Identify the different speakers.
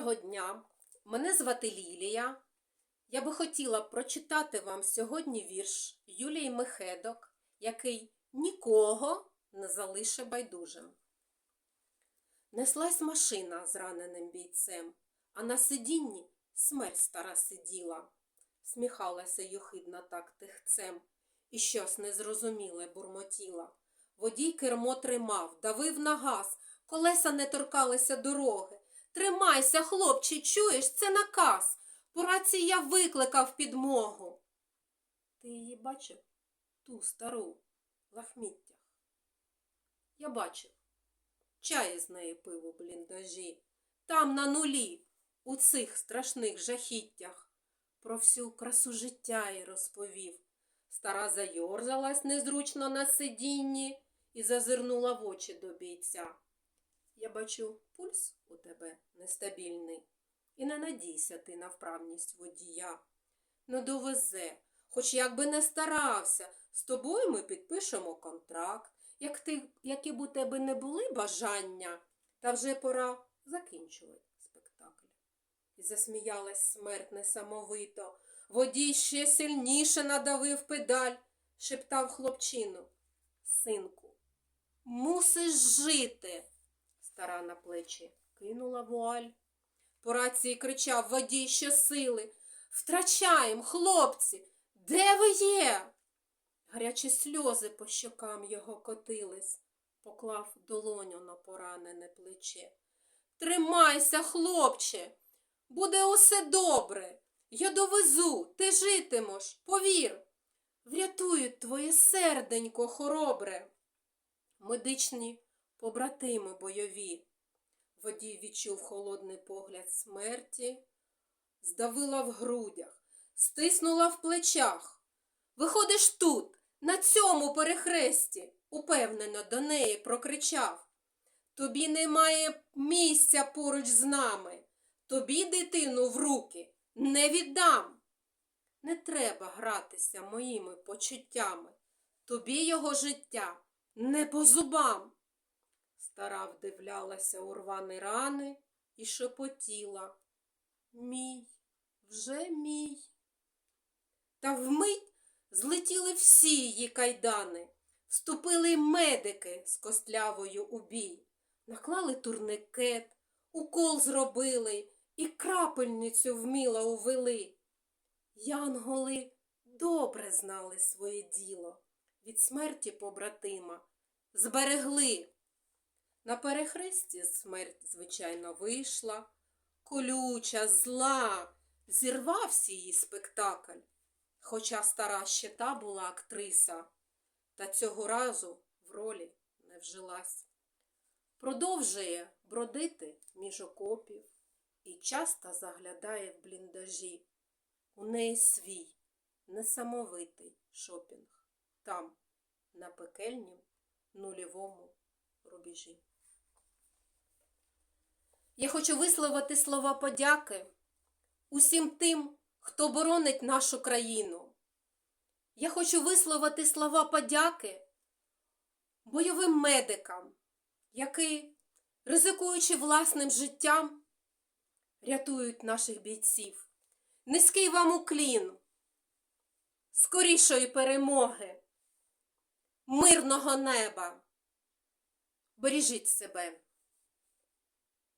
Speaker 1: Доброго дня! Мене звати Лілія. Я би хотіла прочитати вам сьогодні вірш Юлії Мехедок, який нікого не залише байдужим. Неслась машина з раненим бійцем, а на сидінні смерть стара сиділа. Сміхалася юхидна так тихцем і щось незрозуміле бурмотіла. Водій кермо тримав, давив на газ, колеса не торкалися дороги. Тримайся, хлопче, чуєш, це наказ. По рації я викликав підмогу. Ти її бачив? Ту стару в лахміттях. Я бачив. Чай з неї пив бліндажі. Там на нулі, у цих страшних жахіттях. Про всю красу життя й розповів. Стара зайорзалась незручно на сидінні і зазирнула в очі до бійця. Я бачу, пульс у тебе нестабільний. І не надійся ти на вправність водія. Не довезе, хоч як би не старався, з тобою ми підпишемо контракт, як ти, які б у тебе не були бажання, та вже пора закінчувати спектакль. І засміялась смерть несамовито. Водій ще сильніше надавив педаль, шептав хлопчину. Синку, мусиш жити. Стара на плечі кинула вуаль. По рації кричав водій щосили. Втрачаєм, хлопці, де ви є? Гарячі сльози по щокам його котились, поклав долоню на поранене плече. Тримайся, хлопче, буде усе добре. Я довезу, ти житимеш, повір. Врятують твоє серденько хоробре. Медичні побратими бойові. Водій відчув холодний погляд смерті, здавила в грудях, стиснула в плечах. Виходиш тут, на цьому перехресті, упевнено до неї прокричав. Тобі немає місця поруч з нами. Тобі дитину в руки не віддам. Не треба гратися моїми почуттями. Тобі його життя не по зубам. Стара вдивлялася у рвані рани і шепотіла. Мій, вже мій. Та вмить злетіли всі її кайдани, вступили медики з костлявою у бій, наклали турникет, укол зробили і крапельницю вміло увели. Янголи добре знали своє діло, від смерті побратима зберегли. На перехресті смерть, звичайно, вийшла, колюча, зла, зірвався її спектакль. Хоча стара ще та була актриса, та цього разу в ролі не вжилась. Продовжує бродити між окопів і часто заглядає в бліндажі. У неї свій несамовитий шопінг там, на пекельнім нульовому рубежі. Я хочу висловити слова подяки усім тим, хто боронить нашу країну. Я хочу висловити слова подяки бойовим медикам, які, ризикуючи власним життям, рятують наших бійців. Низький вам уклін, скорішої перемоги, мирного неба. Бережіть себе.